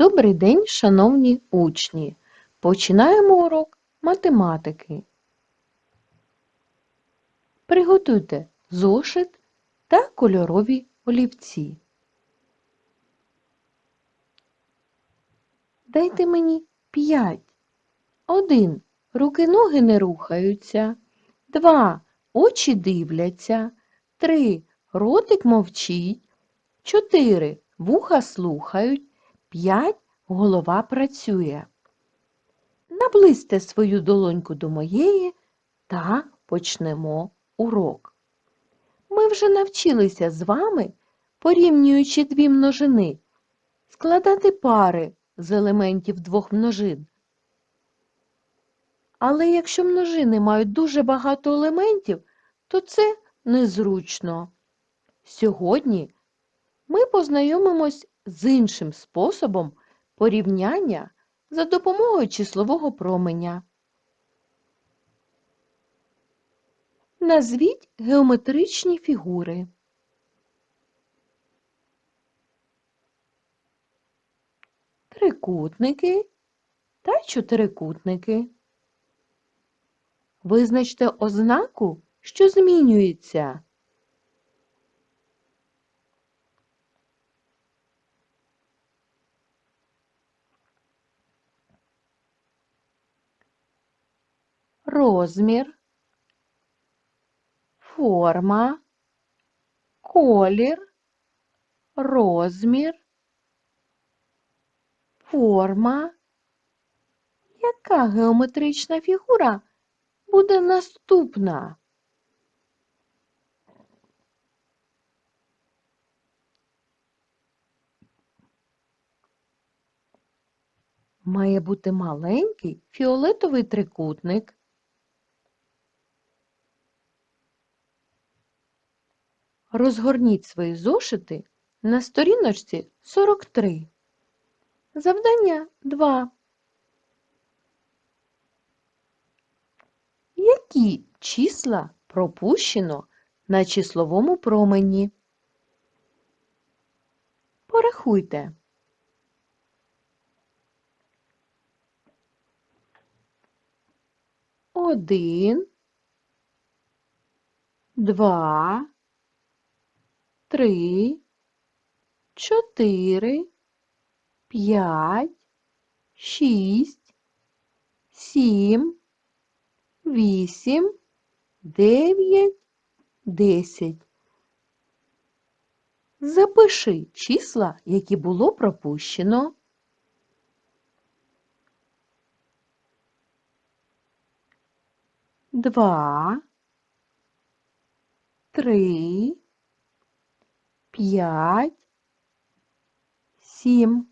Добрий день, шановні учні! Починаємо урок математики. Приготуйте зошит та кольорові олівці. Дайте мені п'ять. Один. Руки-ноги не рухаються. Два. Очі дивляться. Три. Ротик мовчить. Чотири. Вуха слухають. П'ять. Голова працює. Наблизьте свою долоньку до моєї та почнемо урок. Ми вже навчилися з вами, порівнюючи дві множини, складати пари з елементів двох множин. Але якщо множини мають дуже багато елементів, то це незручно. Сьогодні ми познайомимось з іншим способом порівняння за допомогою числового променя. Назвіть геометричні фігури. Трикутники та чотирикутники. Визначте ознаку, що змінюється. Розмір, форма, колір, розмір, форма. Яка геометрична фігура буде наступна? Має бути маленький фіолетовий трикутник. Розгорніть свої зошити на сторіночці 43. Завдання 2. Які числа пропущено на числовому промені? Порахуйте. Один, два, три, чотири, п'ять, шість, сім, вісім, дев'ять, десять. Запиши числа, які було пропущено. Два, три, п'ять, сім.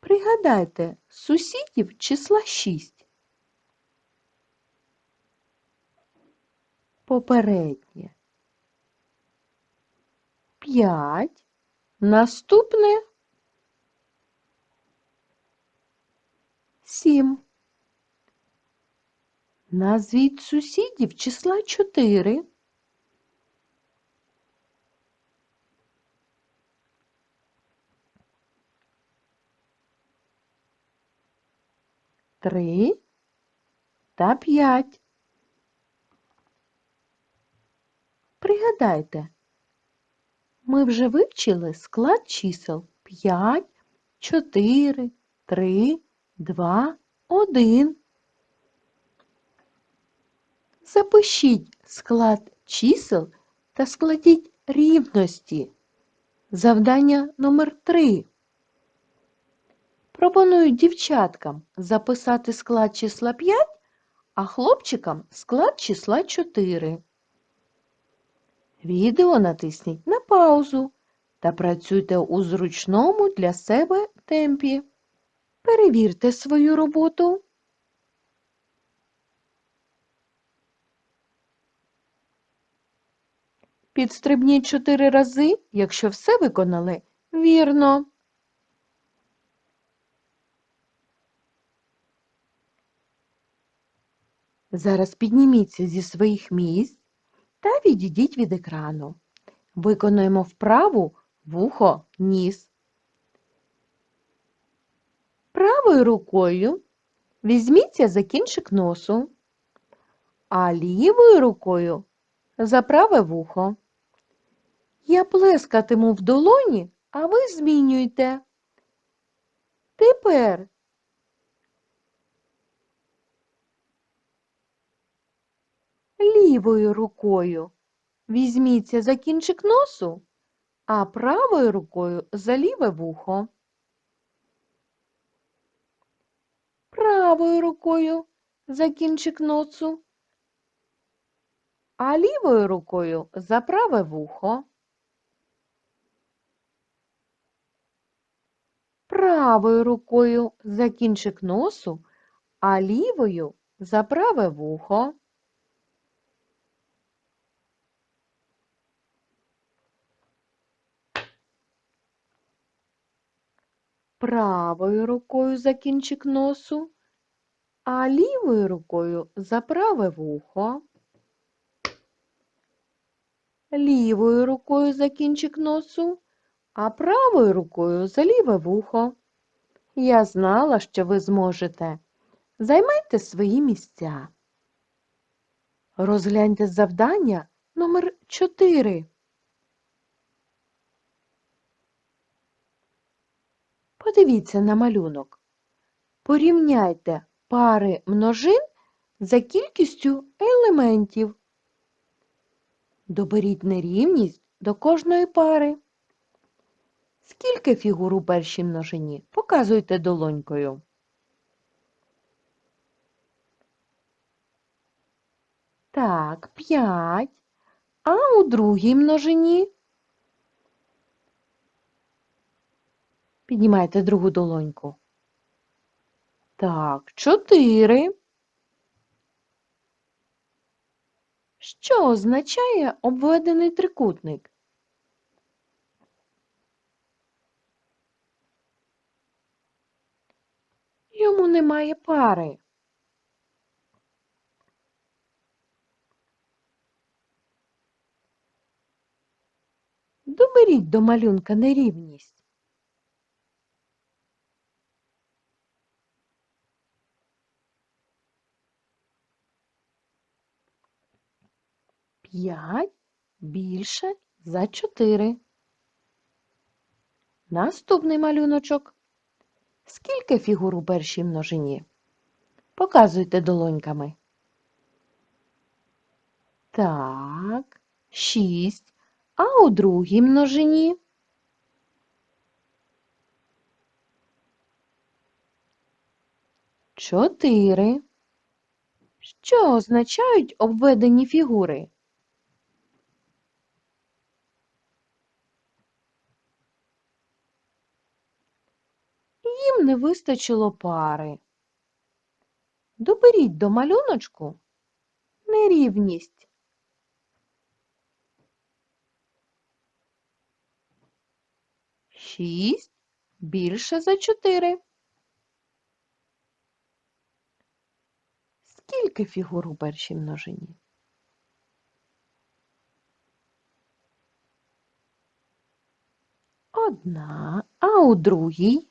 Пригадайте сусідів числа шість. Попереднє. П'ять. Наступне сім. Назвіть сусідів числа чотири. Три та п'ять. Пригадайте, ми вже вивчили склад чисел 5, 4, 3, 2, 1. Запишіть склад чисел та складіть рівності. Завдання номер 3. Пропоную дівчаткам записати склад числа 5, а хлопчикам склад числа 4. Відео натисніть на паузу та працюйте у зручному для себе темпі. Перевірте свою роботу. Підстрибніть чотири рази, якщо все виконали вірно. Зараз підніміться зі своїх місць та відійдіть від екрану. Виконуємо вправу вухо ніс. Правою рукою візьміться за кінчик носу, а лівою рукою за праве вухо. Я плескатиму в долоні, а ви змінюйте. Тепер лівою рукою візьміться за кінчик носу, а правою рукою за ліве вухо. Правою рукою за кінчик носу, а лівою рукою за праве вухо. Правою рукою за кінчик носу, а лівою за праве вухо. Правою рукою за кінчик носу, а лівою рукою за праве вухо. Лівою рукою за кінчик носу, а правою рукою за ліве вухо. Я знала, що ви зможете. Займайте свої місця. Розгляньте завдання номер 4. Подивіться на малюнок. Порівняйте пари множин за кількістю елементів. Доберіть нерівність до кожної пари. Скільки фігур у першій множині? Показуйте долонькою. Так, п'ять. А у другій множині? Піднімайте другу долоньку. Так, чотири. Що означає обведений трикутник? Йому немає пари. Доберіть до малюнка нерівність. П'ять більше за чотири. Наступний малюночок. Скільки фігур у першій множині? Показуйте долоньками. Так, шість. А у другій множині? Чотири. Що означають обведені фігури? Їм не вистачило пари. Доберіть до малюночку нерівність. Шість більше за чотири. Скільки фігур у першій множині? Одна, а у другій?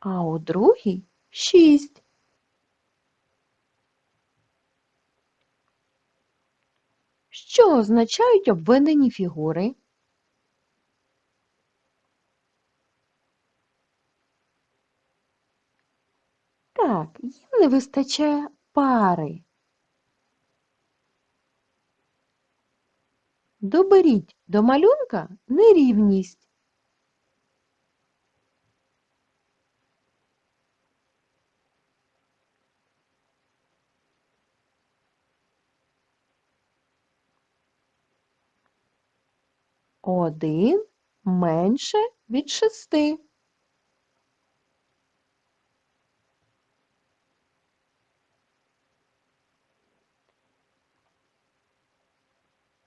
А у другій шість. Що означають обведені фігури? Так, їм не вистачає пари. Доберіть до малюнка нерівність. Один менше від шести.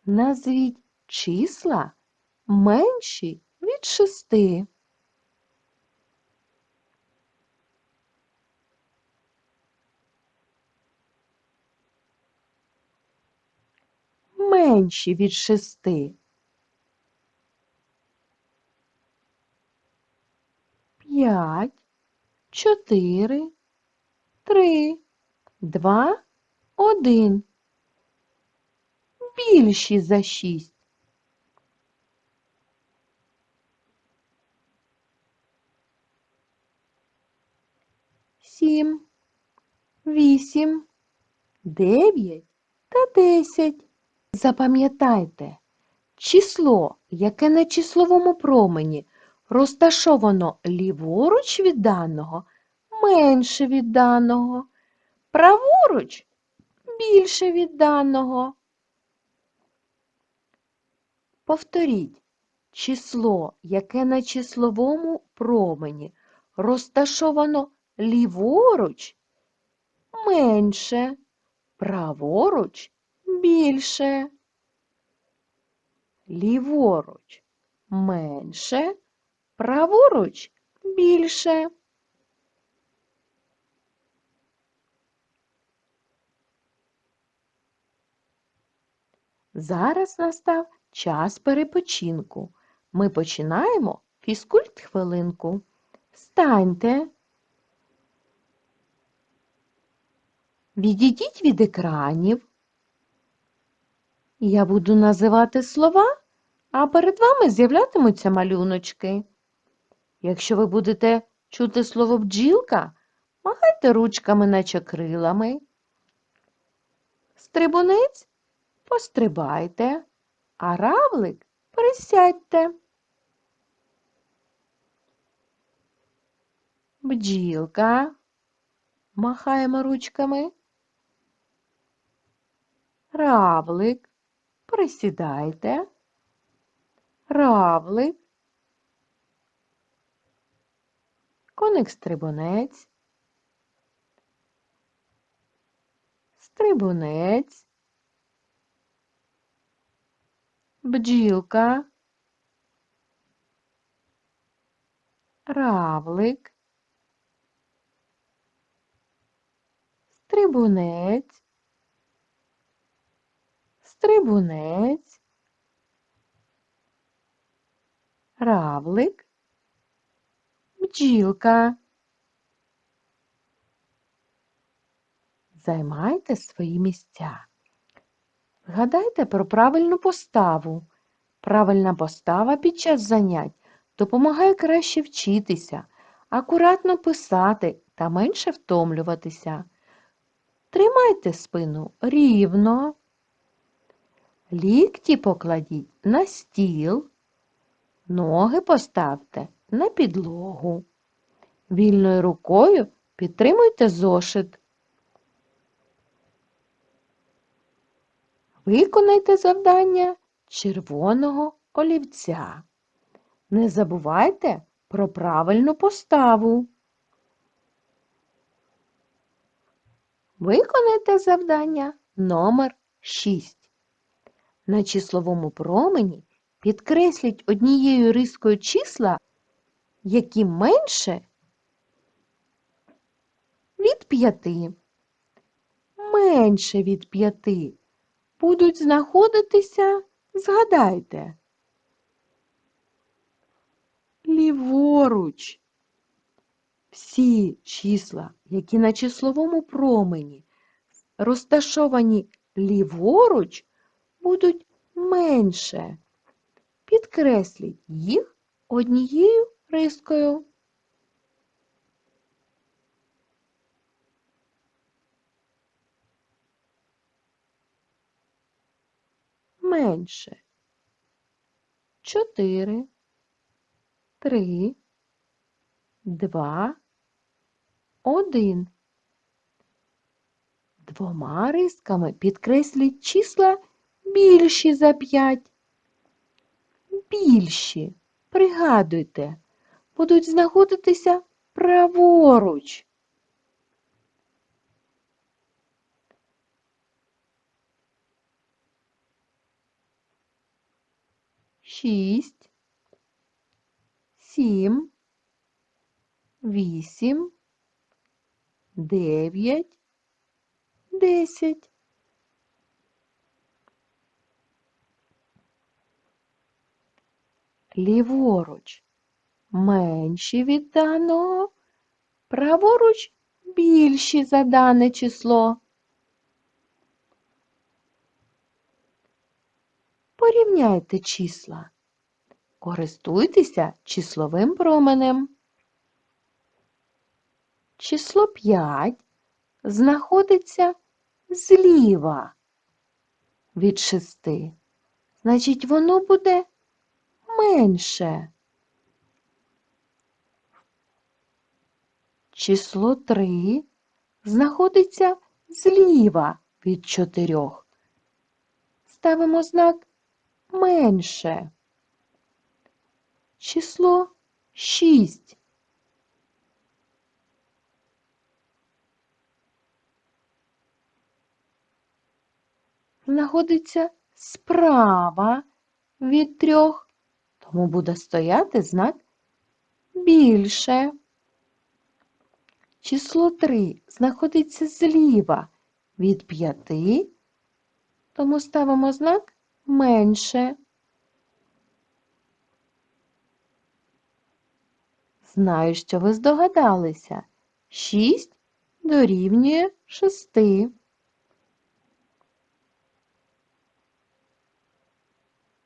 Назвіть числа менші від шести. менші від шести? П'ять, чотири, три, два, один. Більші за шість. Сім, вісім, дев'ять та десять. Запам'ятайте, число, яке на числовому промені розташовано ліворуч від даного, менше від даного, праворуч більше від даного. Повторіть, число, яке на числовому промені розташовано ліворуч, менше, праворуч більше. Ліворуч менше, праворуч більше. Зараз настав час перепочинку. Ми починаємо фізкульт хвилинку. Станьте. Відійдіть від екранів. Я буду називати слова, а перед вами з'являтимуться малюночки. Якщо ви будете чути слово бджілка, махайте ручками, наче крилами. Стрибунець пострибайте, а равлик присядьте. Бджілка. Махаємо ручками. Равлик. Присідайте. Равлик. Коник стрибунець. Стрибунець. Бджілка. Равлик. Стрибунець. Стрибунець. Равлик. Бджілка. Займайте свої місця. Згадайте про правильну поставу. Правильна постава під час занять допомагає краще вчитися, акуратно писати та менше втомлюватися. Тримайте спину рівно. Лікті покладіть на стіл, ноги поставте на підлогу. Вільною рукою підтримуйте зошит. Виконайте завдання червоного олівця. Не забувайте про правильну поставу. Виконайте завдання номер 6. На числовому промені підкресліть однією рискою числа, які менше від 5. Менше від 5 будуть знаходитися, згадайте. Ліворуч. Всі числа, які на числовому промені розташовані ліворуч, будуть менше. Підкресліть їх однією рискою. Менше. Чотири, три, два, один. Двома рисками підкресліть числа більші за п'ять. Більші, пригадуйте, будуть знаходитися праворуч. Шість, сім, вісім, дев'ять, десять. Ліворуч менші від даного, праворуч більші за дане число. Порівняйте числа. Користуйтеся числовим променем. Число 5 знаходиться зліва від 6. Значить, воно буде менше. Число 3 знаходиться зліва від 4. Ставимо знак менше. Число 6 знаходиться справа від трьох, тому буде стояти знак більше. Число 3 знаходиться зліва від п'яти, тому ставимо знак менше. Знаю, що ви здогадалися. 6 дорівнює 6.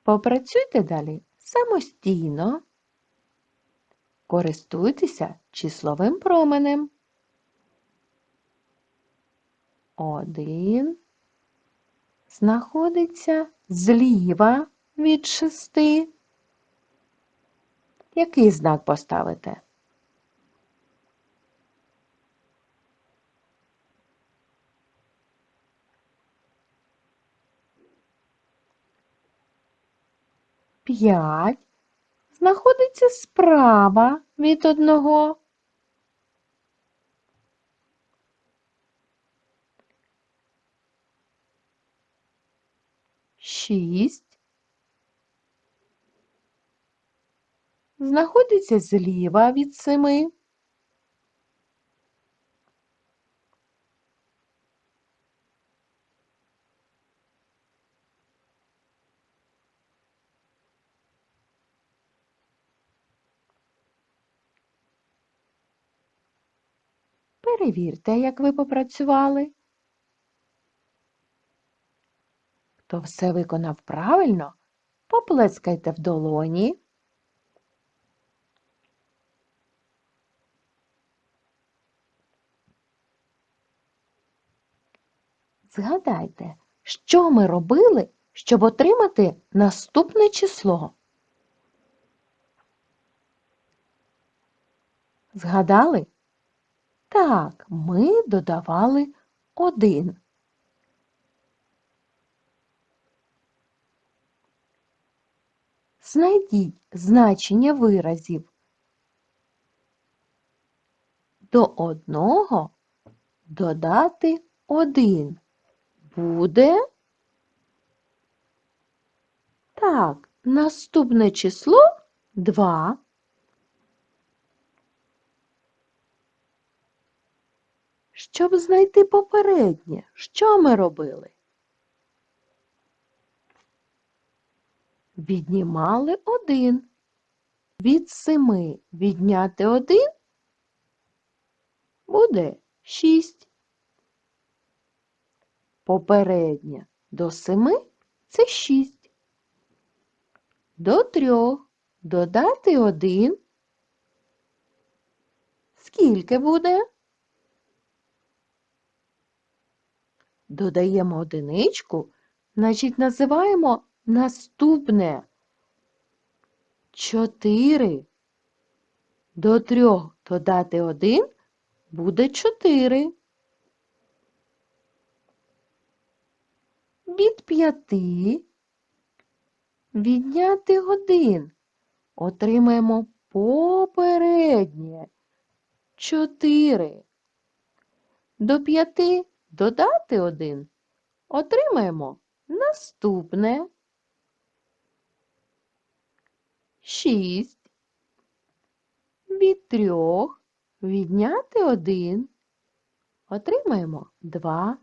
Попрацюйте далі самостійно. Користуйтеся числовим променем. Один знаходиться зліва від шести. Який знак поставите? П'ять знаходиться справа від одного. Шість знаходиться зліва від семи. Перевірте, як ви попрацювали. Хто все виконав правильно, поплескайте в долоні. Згадайте, що ми робили, щоб отримати наступне число. Згадали? Так, ми додавали один. Знайдіть значення виразів. До одного додати один. Буде? Так, наступне число 2. Щоб знайти попереднє, що ми робили? Віднімали один. Від семи відняти один буде шість. Попереднє до семи це шість. До трьох додати один. Скільки буде? Додаємо одиничку, значить називаємо наступне. Чотири. До трьох додати один буде чотири. Від п'яти відняти один. Отримаємо попереднє. Чотири. До п'яти додати один. Отримаємо наступне. Шість. Від трьох відняти один. Отримаємо два.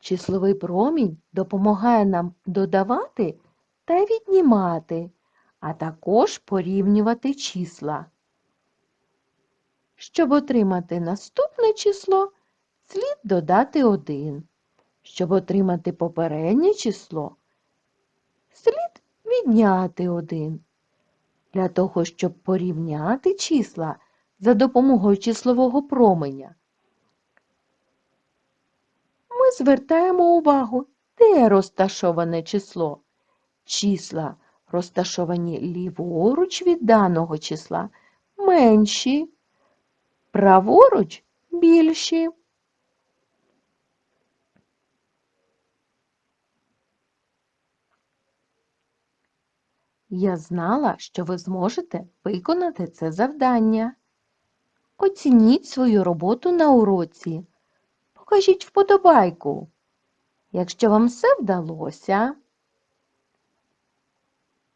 Числовий промінь допомагає нам додавати та віднімати, а також порівнювати числа. Щоб отримати наступне число, слід додати 1. Щоб отримати попереднє число, відняти 1. Для того, щоб порівняти числа за допомогою числового променя, ми звертаємо увагу, де розташоване число. Числа, розташовані ліворуч від даного числа, менші, праворуч більші. Я знала, що ви зможете виконати це завдання. Оцініть свою роботу на уроці. Покажіть вподобайку. Якщо вам все вдалося,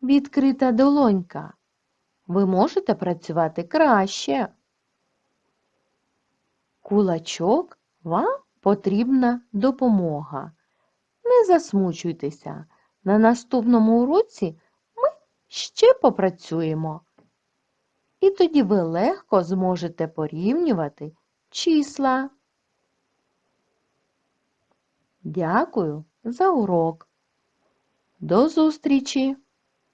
відкрита долонька. Ви можете працювати краще. Кулачок, вам потрібна допомога. Не засмучуйтеся. На наступному уроці ще попрацюємо. І тоді ви легко зможете порівнювати числа. Дякую за урок. До зустрічі!